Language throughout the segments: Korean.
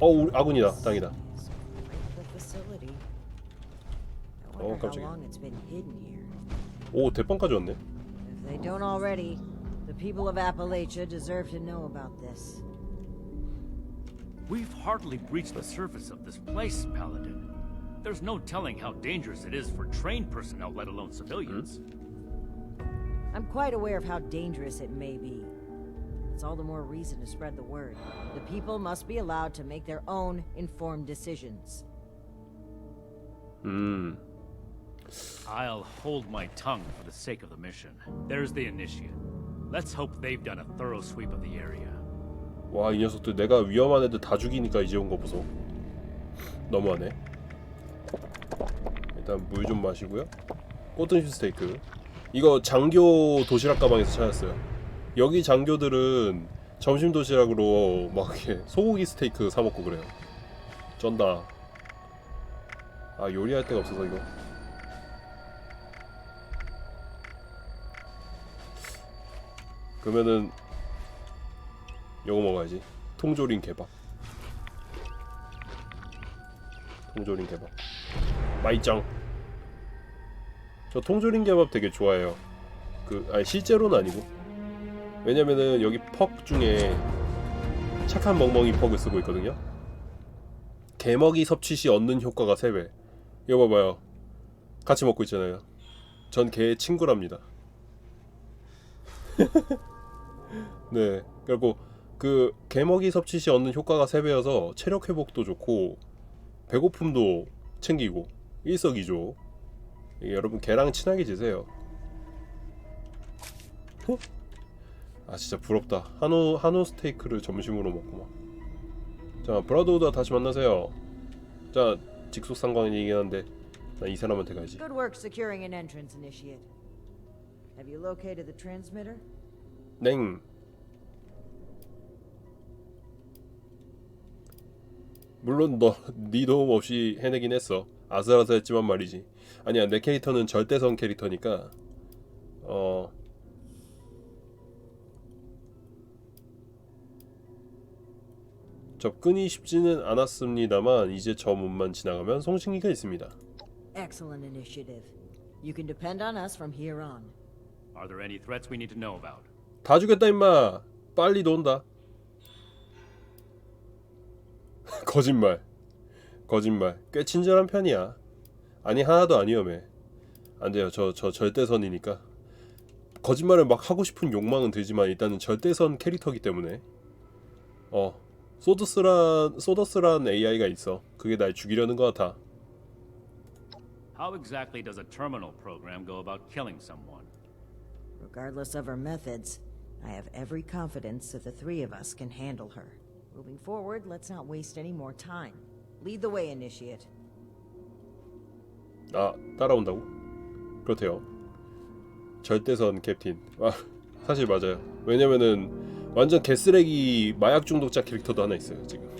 어 우리 아군이다 땅이다 Quite the facility. I Oh, wonder how 깜짝이야. long it's been hidden here. 오 대빵까지 왔네 If they don't already, the people of Appalachia deserve to know about this. We've hardly breached the surface of this place, Paladin. There's no telling how dangerous it is for trained personnel, let alone civilians. I'm quite aware of how dangerous it may be. It's all the more reason to spread the word. The people must be allowed to make their own informed decisions. 음 I'll hold my tongue for the sake of the mission. There's the initiate. Let's hope they've done a thorough sweep of the area. 와 이 녀석들 내가 위험한 애들 다 죽이니까 이제 온 거 보소 너무하네 일단 물 좀 마시고요 꽃등심 스테이크 이거 장교 도시락 가방에서 찾았어요 여기 장교들은 점심 도시락으로 막 이렇게 소고기 스테이크 사 먹고 그래요. 쩐다. 아 요리할 데가 없어서 이거. 그러면은 요거 먹어야지. 통조림 개밥. 통조림 개밥. 마이짱. 저 통조림 개밥 되게 좋아해요. 그 아니 실제로는 아니고 왜냐면은 여기 퍽 중에 착한 멍멍이 퍽을 쓰고 있거든요. 개먹이 섭취 시 얻는 효과가 3배. 이거 봐봐요. 같이 먹고 있잖아요. 전 개의 친구랍니다. 네. 그리고 그 개먹이 섭취 시 얻는 효과가 3배여서 체력 회복도 좋고 배고픔도 챙기고 일석이조. 여러분 개랑 친하게 지세요. 어? 아 진짜 부럽다. 한우 한우 스테이크를 점심으로 먹고 막 자 브라더우드 다시 만나세요. 자 직속 상관이긴 한데 나 이 사람한테 가야지. Good work securing an entrance, Initiate. Have you located the transmitter? 냉. 물론 너네 도움 없이 해내긴 했어. 아슬아슬했지만 말이지. 아니야 내 캐릭터는 절대선 캐릭터니까. 어 접근이 쉽지는 않았습니다만 이제 저 문만 지나가면 송신기가 있습니다. Excellent initiative. You can depend on us from here on. Are there any threats we need to know about? 다 죽였다 임마. 빨리 논다. 거짓말. 거짓말. 꽤 친절한 편이야. 아니 하나도 안 위험해 안 돼요. 저 저 절대선이니까. 거짓말을 막 하고 싶은 욕망은 들지만 일단은 절대선 캐릭터기 때문에. 어 소더스란 소더스란 AI가 있어 그게 날 죽이려는 것 같아 How exactly does a terminal program go about killing someone? Regardless of her methods, I have every confidence that the three of us can handle her. Moving forward, let's not waste any more time. Lead the way, Initiate. 아 따라온다고? 그렇대요 절대선 캡틴 아 사실 맞아요 왜냐면은 완전 개쓰레기 마약 중독자 캐릭터도 하나 있어요 지금.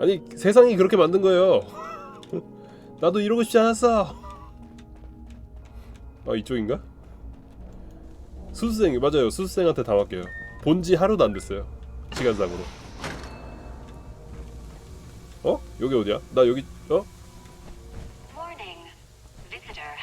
아니 세상이 그렇게 만든 거예요. 나도 이러고 싶지 않았어. 아 이쪽인가? 수수생 맞아요. 수수생한테 다 맡겨요. 본지 하루도 안 됐어요. 시간상으로. 어? 여기 어디야? 나 여기 어? Visitor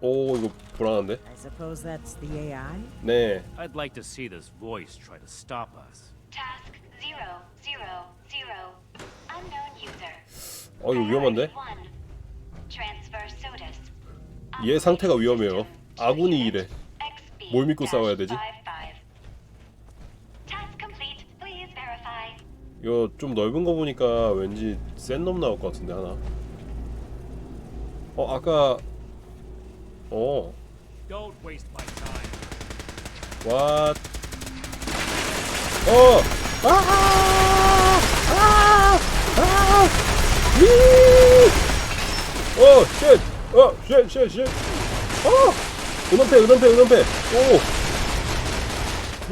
오 이거 불안한데? I suppose that's the AI? 네 I'd like to see this voice try to stop us. Task zero zero zero. Unknown user. 어 이거 위험한데? Transfer SOTUS. 얘 상태가 위험해요 아군이 이래 뭘 믿고 싸워야 되지? 55. Task complete. Please verify. 이거 좀 넓은 거 보니까 왠지 센 놈 나올 것 같은데 하나 어 아까 어 Don't waste my time. 왓 어! 아! 아! 아! 위! 어, 쉣! 어, 쉣, 쉣, 쉣! 어! 은원패, 은원패, 은원패! 오!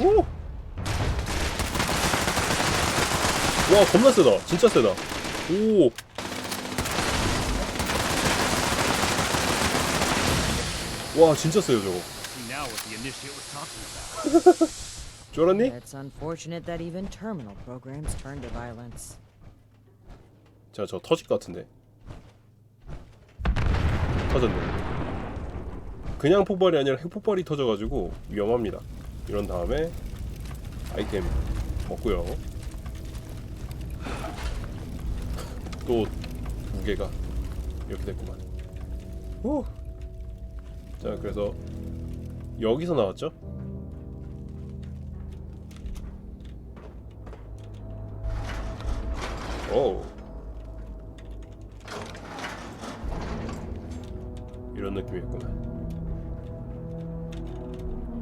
오! 와, 겁나 세다. 진짜 세다. 오! 와 진짜 세요 저거. 쫄았니? It's unfortunate that even terminal programs turn to violence. 자, 저 터질 것 같은데. 터졌네. 그냥 폭발이 아니라 핵폭발이 터져가지고 위험합니다. 이런 다음에 아이템 먹고요. 또 무게가 이렇게 됐구만. 후. 자, 그래서 여기서 나왔죠? 오. 이런 느낌이었구나.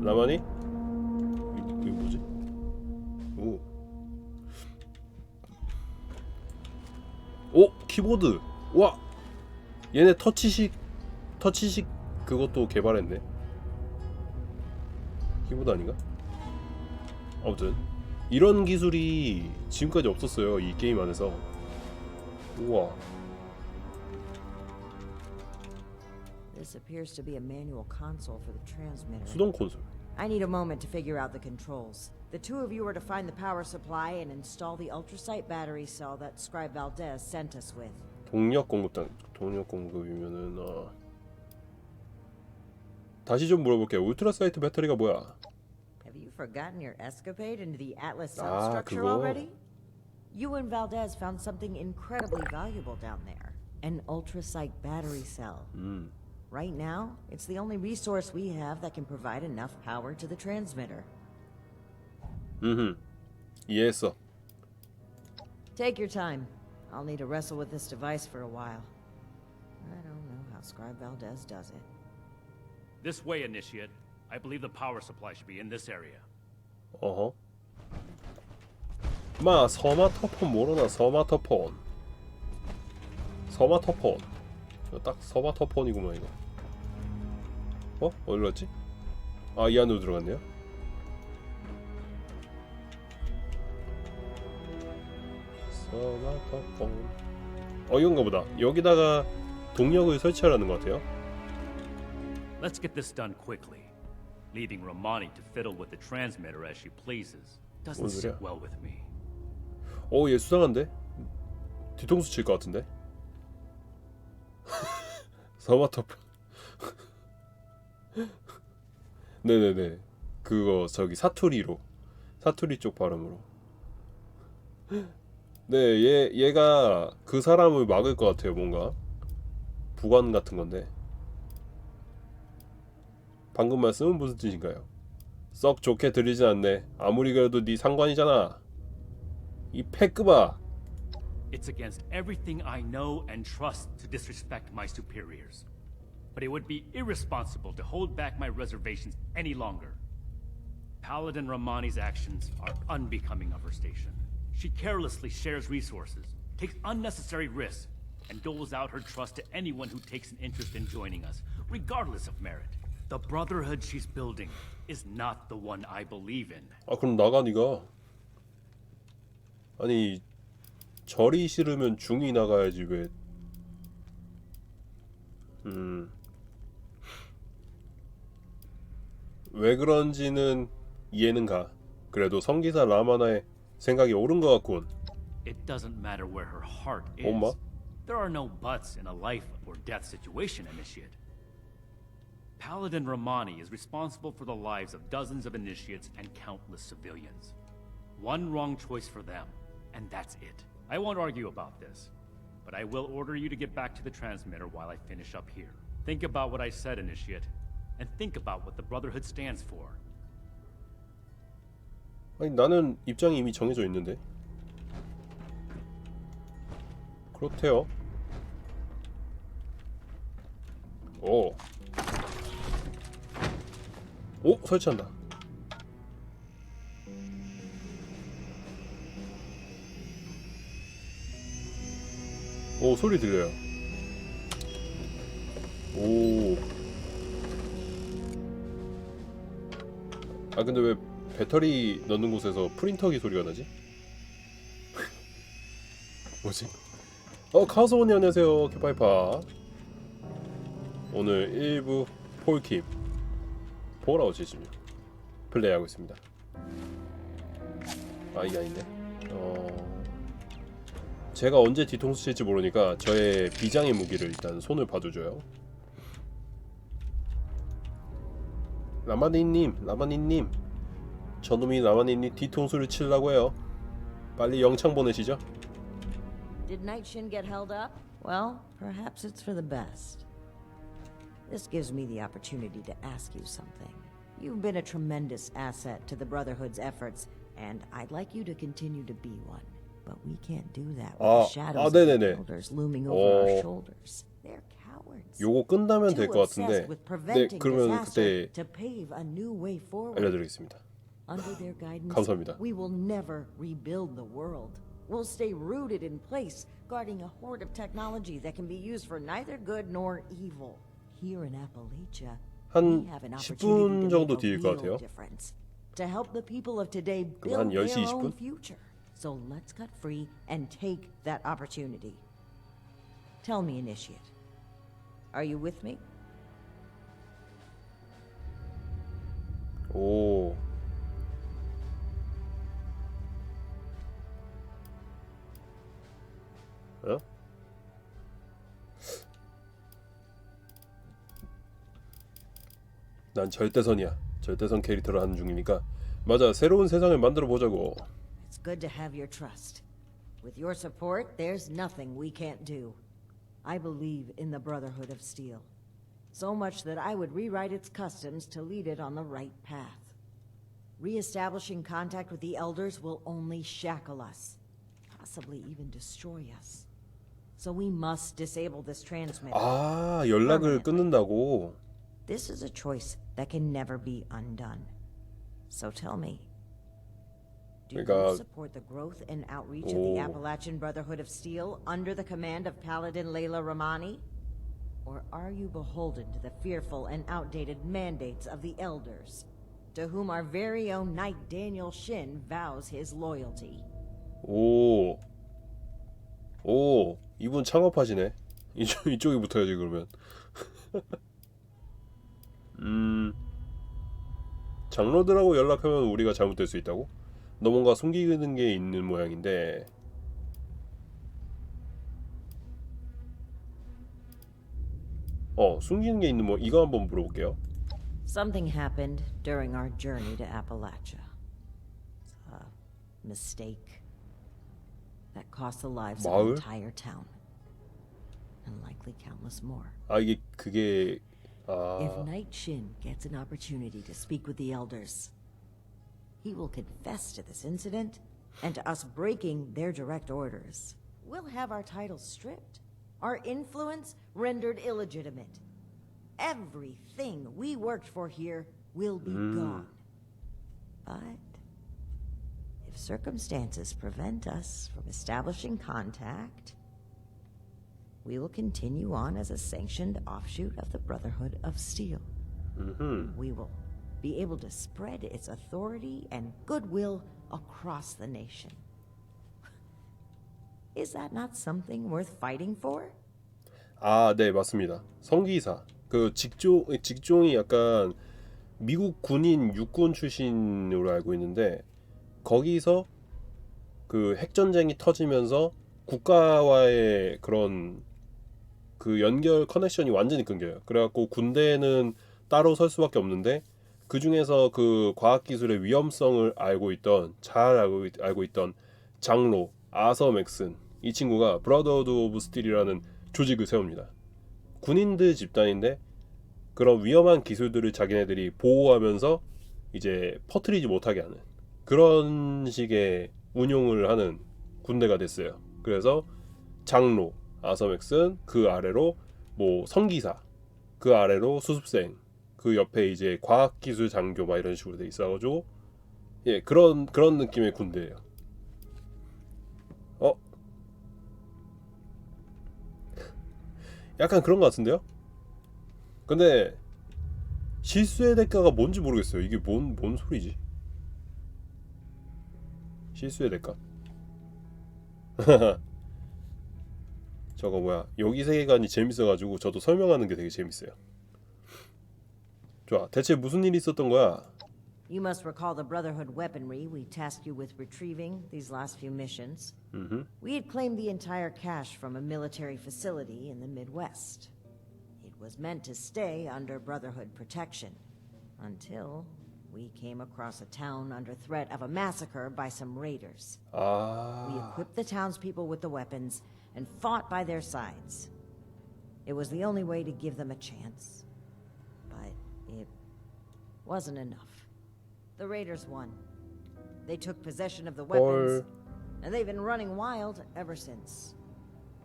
라마니? 이- 이거 뭐지? 오. 오 키보드. 와. 얘네 터치식 터치식 그것도 개발했네. 키보드 아닌가? 아무튼 이런 기술이 지금까지 없었어요 이 게임 안에서. 우와. This appears to be a manual console for the transmitter. 수동 콘솔. I need a moment to figure out the controls. The two of you are to find the power supply and install the ultrasight battery cell that Scribe Valdez sent us with. 동력 공급단 동력 공급이면은 어. 다시 좀 물어볼게요. 울트라 사이트 배터리가 뭐야? Have you forgotten your escapade into the Atlas cell Ah, structure 그거. already? You and Valdez found something incredibly valuable down there. An ultrasight battery cell. 음. Right now, it's the only resource we have that can provide enough power to the transmitter. 음. 이해했어. Take your time. I'll need to wrestle with this device for a while. I don't know how Scribe Valdez does it. This way, initiate. I believe the power supply should be in this area. 어허. 마 서마 터폰 모르나 서마 터폰. 서마 터폰. 이거 딱 서마 터폰이구만 이거. 어? 어디로 갔지? 아 이 안으로 들어갔네요. 서마 터폰. 어 이건가 보다. 여기다가 동력을 설치하라는 것 같아요. Let's get this done quickly. Leaving Romani to fiddle with the transmitter as she pleases doesn't 뭔 sit well with me. 어, 얘 수상한데? 뒤통수 칠 것 같은데? 서마터프. 네네네. 그거 저기 사투리로 사투리 쪽 발음으로. 네, 얘 얘가 그 사람을 막을 것 같아요, 뭔가 부관 같은 건데. 방금 말씀은 무슨 뜻인가요? 썩 좋게 들리진 않네. 아무리 그래도 네 상관이잖아. 이 패급아. It's against everything I know and trust to disrespect my superiors. But it would be irresponsible to hold back my reservations any longer. Paladin Romani's actions are unbecoming of her station. She carelessly shares resources, takes unnecessary risks, and doles out her trust to anyone who takes an interest in joining us, regardless of merit. The brotherhood she's building is not the one I believe in. 아 그럼 나가 니가. 아니 절이 싫으면 중이 나가야지 왜? 음. 왜 그런지는 이해는 가. 그래도 성기사 라마나의 생각이 옳은 것 같군. It doesn't matter where her heart is. 엄마? There are no buts in a life or death situation, Initiate. Paladin Romani is responsible for the lives of dozens of initiates and countless civilians. One wrong choice for them, and that's it. I won't argue about this, but I will order you to get back to the transmitter while I finish up here. Think about what I said, Initiate, and think about what the Brotherhood stands for. 아니 나는 입장이 이미 정해져 있는데. 그렇대요. 오. 오 설치한다. 오 소리 들려요. 오. 아 근데 왜 배터리 넣는 곳에서 프린터기 소리가 나지? 뭐지? 어 카우스원님 안녕하세요 캐파이파 오늘 1부 폴킴 포라고 치시며 플레이하고 있습니다. 아 이게 아닌데. 어 제가 언제 뒤통수 칠지 모르니까 저의 비장의 무기를 일단 손을 봐줘줘요. 라마니님, 라마니님, 저놈이 라마니님 뒤통수를 치려고 해요. 빨리 영창 보내시죠. Did Night Shin get held up? Well, perhaps it's for the best. This gives me the opportunity to ask you something. You've been a tremendous asset to the Brotherhood's efforts, and I'd like you to continue to be one. But we can't do that with 아, the shadows 아, of the 네네네. elders looming over 어. our shoulders. They're cowards. 요거 끝나면 될 Too 것 obsessed 같은데. with 네, preventing 그러면 disaster 그때 to pave a new way forward. 알려드리겠습니다. Under their guidance, 감사합니다. we will never rebuild the world. We'll stay rooted in place, guarding a hoard of technology that can be used for neither good nor evil. Here in Appalachia, 한 we have an 10분 opportunity to 정도 make a 뒤일 것 real 같아요. difference. To help the people of today 한 build 10시 their own 20분? future. So let's cut free and take that opportunity. Tell me, Initiate. Are you with me? 오. 어? 난 절대선이야. 절대선 캐릭터를 하는 중이니까. 맞아. 새로운 세상을 만들어 보자고. It's good to have your trust. With your support, there's nothing we can't do. I believe in the Brotherhood of Steel. So much that I would rewrite its customs to lead it on the right path. Reestablishing contact with the Elders will only shackle us, possibly even destroy us. So we must disable this transmitter. 아, 연락을 끊는다고. This is a choice that can never be undone. So tell me, do you 그러니까- support the growth and outreach of the 오. Appalachian Brotherhood of Steel under the command of Paladin Layla Ramani? Or are you beholden to the fearful and outdated mandates of the Elders, to whom our very own Knight Daniel Shin vows his loyalty? 오. 오, 이분 창업하시네. 이쪽, 이쪽에 붙어야지, 그러면. 음. 장로들하고 연락하면 우리가 잘못될 수 있다고? 너 뭔가 숨기는 게 있는 모양인데. 어, 숨기는 게 있는 뭐 이거 한번 물어볼게요. Something happened during our journey to Appalachia. A mistake that cost the lives of 마을? an entire town. And likely countless more. 아, 이게 그게 아, If uh. Knight Shin gets an opportunity to speak with the elders, he will confess to this incident and to us breaking their direct orders. We'll have our titles stripped, our influence rendered illegitimate. Everything we worked for here will be hmm. gone. But if circumstances prevent us from establishing contact, we will continue on as a sanctioned offshoot of the Brotherhood of Steel. We will be able to spread its authority and goodwill across the nation. Is that not something worth fighting for? 아, 네, 맞습니다. 성기사. 그 직종 직종이 약간 미국 군인 육군 출신으로 알고 있는데 거기서 그 핵전쟁이 터지면서 국가와의 그런 그 연결 커넥션이 완전히 끊겨요. 그래갖고 군대는 따로 설 수밖에 없는데 그 중에서 그 과학 기술의 위험성을 알고 있던 잘 알고, 있- 알고 있던 장로 아서 맥슨 이 친구가 브라더드 오브 스틸이라는 조직을 세웁니다. 군인들 집단인데 그런 위험한 기술들을 자기네들이 보호하면서 이제 퍼뜨리지 못하게 하는 그런 식의 운용을 하는 군대가 됐어요. 그래서 장로 아서 맥슨 그 아래로 뭐 성기사 그 아래로 수습생 그 옆에 이제 과학기술 장교 막 이런 식으로 돼 있어가지고 예 그런 그런 느낌의 군대예요. 어 약간 그런 것 같은데요? 근데 실수의 대가가 뭔지 모르겠어요. 이게 뭔 뭔 소리지? 실수의 대가. 저거 뭐야? 여기 세계관이 재밌어가지고 저도 설명하는 게 되게 재밌어요. 좋아. 대체 무슨 일이 있었던 거야? You must recall the Brotherhood weaponry we tasked you with retrieving these last few missions. 음. We had claimed the entire cache from a military facility in the Midwest. It was meant to stay under Brotherhood protection until we came across a town under threat of a massacre by some raiders. We 아. equipped the townspeople with the weapons and fought by their sides. It was the only way to give them a chance. But it wasn't enough. The raiders won. They took possession of the weapons, 헐. and they've been running wild ever since.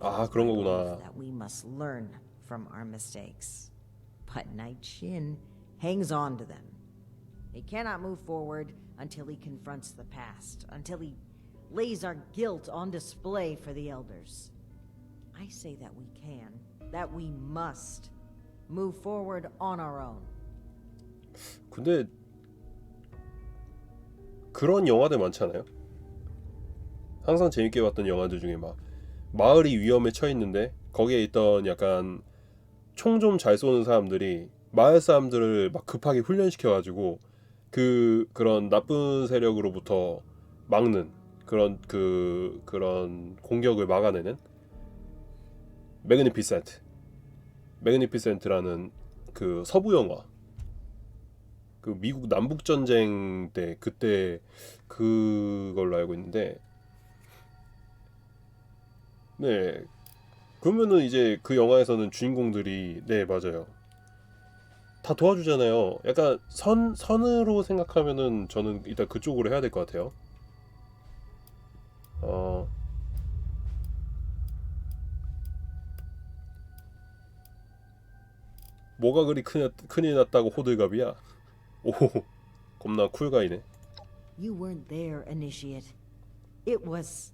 아, 그런 거구나. That we must learn from our mistakes. But Night Shin hangs on to them. He cannot move forward until he confronts the past, until he lays our guilt on display for the elders. I say that we can, that we must move forward on our own. 근데 그런 영화들 많지 않아요? 항상 재밌게 봤던 영화들 중에 막 마을이 위험에 처해 있는데 거기에 있던 약간 총 좀 잘 쏘는 사람들이 마을 사람들을 막 급하게 훈련시켜 가지고 그 그런 나쁜 세력으로부터 막는 그런 그 그런 공격을 막아내는 매그니피센트 매그니피센트라는 그 서부 영화. 그 미국 남북 전쟁 때 그때 그걸로 알고 있는데. 네. 그러면은 이제 그 영화에서는 주인공들이 네 맞아요. 다 도와주잖아요. 약간 선 선으로 생각하면은 저는 일단 그쪽으로 해야 될 것 같아요. 어 뭐가 그리 큰, 큰일 났다고 호들갑이야 오 겁나 쿨가이네 You weren't there, Initiate. It was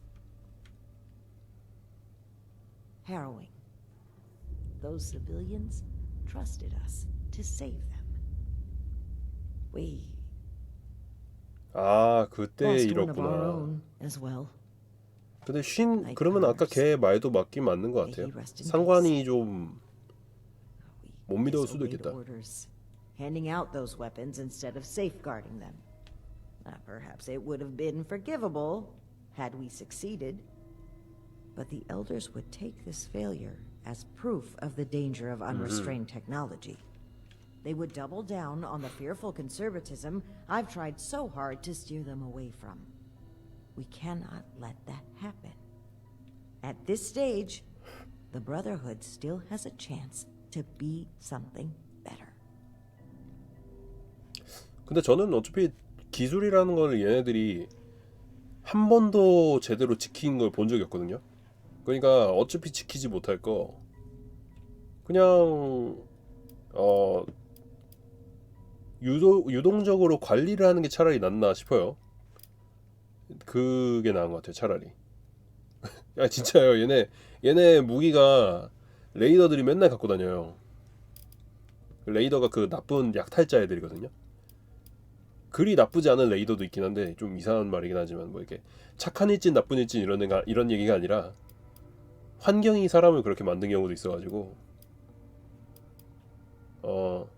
harrowing. Those civilians trusted us to save them. We 아 그때 lost one of our 이렇구나 own as well. 근데 쉰 그러면 아까 걔 말도 맞긴 맞는 것 같아요 상관이 좀 못 We 믿어올 수도 disobeyed 있겠다 orders, handing out those weapons instead of safeguarding them. Now, perhaps it would have been forgivable had we succeeded, but the elders would take this failure as proof of the danger of unrestrained technology. They would double down on the fearful conservatism I've tried so hard to steer them away from. We cannot let that happen. At this stage, the Brotherhood still has a chance to be something better. 근데 저는 어차피 기술이라는 걸 얘네들이 한 번도 제대로 지킨 걸 본 적이 없거든요. 그러니까 어차피 지키지 못할 거. 그냥 어 유도, 유동적으로 관리를 하는 게 차라리 낫나 싶어요. 그게 나은 것 같아요 차라리. 야 진짜요. 얘네 얘네 무기가 레이더들이 맨날 갖고 다녀요. 레이더가 그 나쁜 약탈자 애들이거든요. 그리 나쁘지 않은 레이더도 있긴 한데 좀 이상한 말이긴 하지만 뭐 이렇게 착한 일진 나쁜 일진 이런 애가 이런 얘기가 아니라 환경이 사람을 그렇게 만든 경우도 있어가지고. 어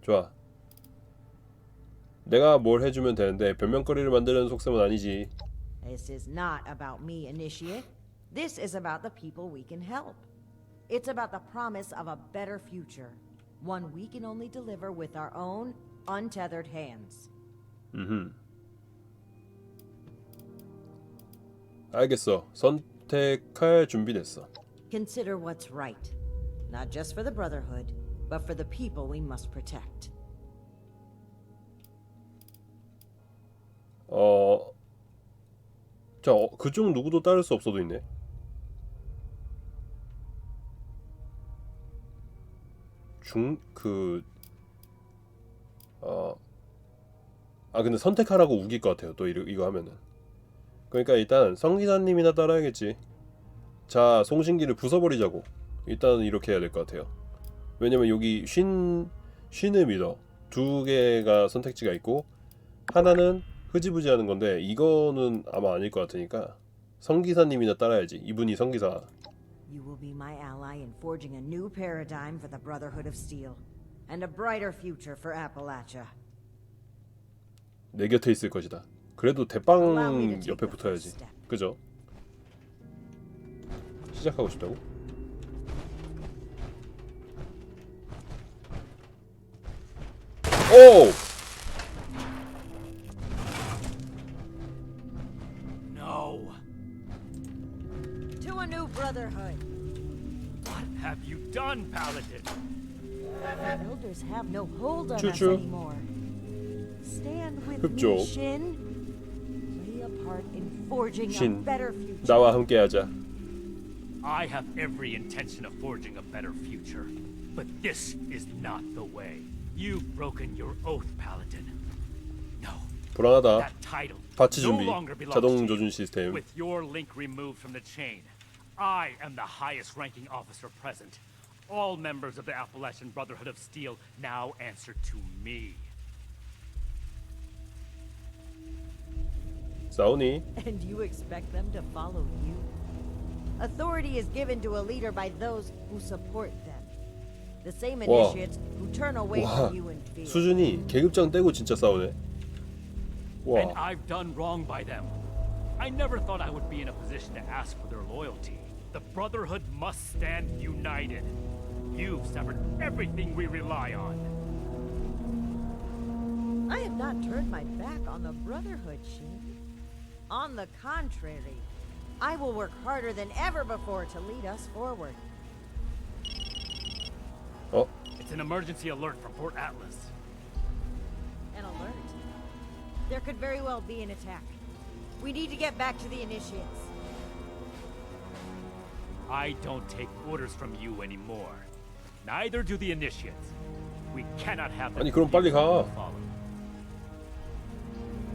좋아. 내가 뭘 해주면 되는데 변명거리를 만드는 속셈은 아니지. This is not about me, Initiate. This is about the people we can help. It's about the promise of a better future, one we can only deliver with our own untethered hands. 음흠. 알겠어 선택할 준비됐어 Consider what's right, not just for the Brotherhood, but for the people we must protect. 어, 자, 어, 그쪽 누구도 따를 수 없어도 있네. 중, 그, 어, 아, 근데 선택하라고 우길 것 같아요. 또 이거, 이거 하면은. 그러니까 일단 성기사님이나 따라야겠지. 자, 송신기를 부숴버리자고. 일단 이렇게 해야 될 것 같아요. 왜냐면 여기 쉰, 쉰을 믿어. 두 개가 선택지가 있고, 하나는 흐지부지 하는 건데 이거는 아마 아닐 것 같으니까 성기사님이나 따라야지 이분이 성기사 You will be my ally in forging a new paradigm for the Brotherhood of Steel. and a brighter future for Appalachia. 내 곁에 있을 것이다. 그래도 Allow me 대빵 to take 옆에 the 붙어야지. first step. 그죠? 시작하고 싶다고? 오! done, Paladin? The elders have no hold on True, us true. anymore. Stand with 흡족. me, Shin. Play a part in forging a 신, better future. 나와 함께하자. I have every intention of forging a better future. But this is not the way. You've broken your oath, Paladin. No, 불안하다. that title 바치 no 준비. longer belongs 자동 to you. 조준 시스템. With your link removed from the chain, I am the highest ranking officer present. All members of the Appalachian Brotherhood of Steel now answer to me. 싸우니? And you expect them to follow you? Authority is given to a leader by those who support them. The same 와. initiates who turn away 와. from you in fear. 수준이 계급장 떼고 진짜 싸우네. And 와. I've done wrong by them. I never thought I would be in a position to ask for their loyalty. The Brotherhood must stand united. You've severed everything we rely on. I have not turned my back on the Brotherhood, Shin. On the contrary, I will work harder than ever before to lead us forward. Oh. It's an emergency alert from Port Atlas. An alert. There could very well be an attack. We need to get back to the initiates. I don't take orders from you anymore. Neither do the initiates. We cannot have them 아니, 그럼 빨리 가.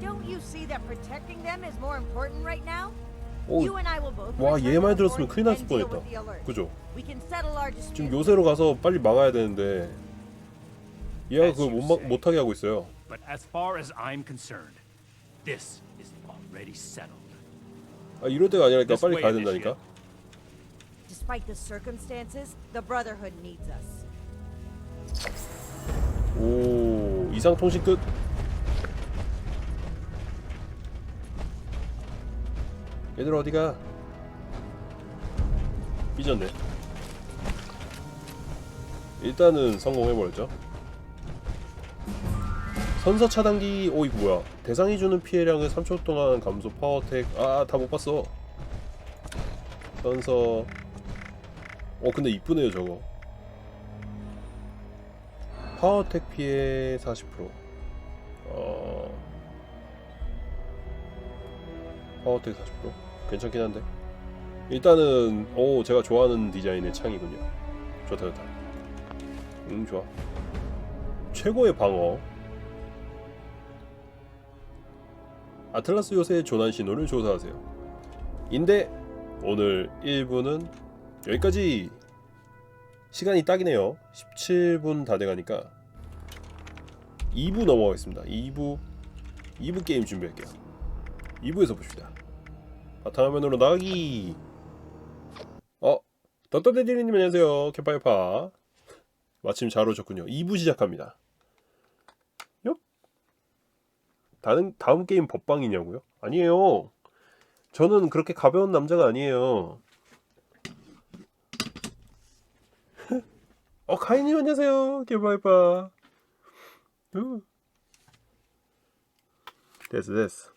Don't you see that protecting them is more important right now? 오, You and I will both 와, return 얘 to 말 the 들었으면 큰일 났을 and deal 뻔했다. with the alert. 그죠? We can settle our dispute. 지금 요새로 가서 빨리 막아야 되는데 얘가 그걸 못, 막. 못하게 하고 있어요. But as far as I'm concerned, this is already settled. 아, 이럴 때가 아니라니까 This 빨리 way, 가야 된다니까. Despite the circumstances, the Brotherhood needs us. 오, 이상 통신 끝. 얘들 어디가? 삐졌네. 일단은 성공해버렸죠. 선서 차단기, 오 이거 뭐야? 대상이 주는 피해량을 3초 동안 감소 파워텍. 아, 다 못 봤어. 선서. 어, 근데 이쁘네요 저거. 파워텍 피해 40%. 어. 파워텍 40%? 괜찮긴 한데. 일단은 오 제가 좋아하는 디자인의 창이군요. 좋다 좋다. 응 좋아. 최고의 방어. 아틀라스 요새의 조난 신호를 조사하세요. 인데 오늘 1부는 여기까지. 시간이 딱이네요. 17분 다 돼가니까 2부 넘어가겠습니다. 2부 2부 게임 준비할게요. 2부에서 봅시다. 바탕화면으로 나가기. 어, 덧덧대디님 안녕하세요. 캐파이파. 마침 잘 오셨군요. 2부 시작합니다. 요? 다른 다음 게임 법방이냐고요? 아니에요. 저는 그렇게 가벼운 남자가 아니에요. 어 카이님 안녕하세요. 개발바 됐어 됐어.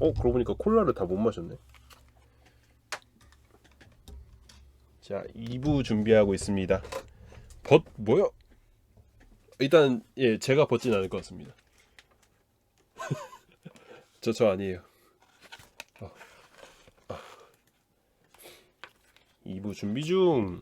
어 그러고 보니까 콜라를 다 못 마셨네. 자 2부 준비하고 있습니다. 벗 뭐요? 일단 예 제가 벗진 않을 것 같습니다. 저저 아니에요. 어. 어. 2부 준비 중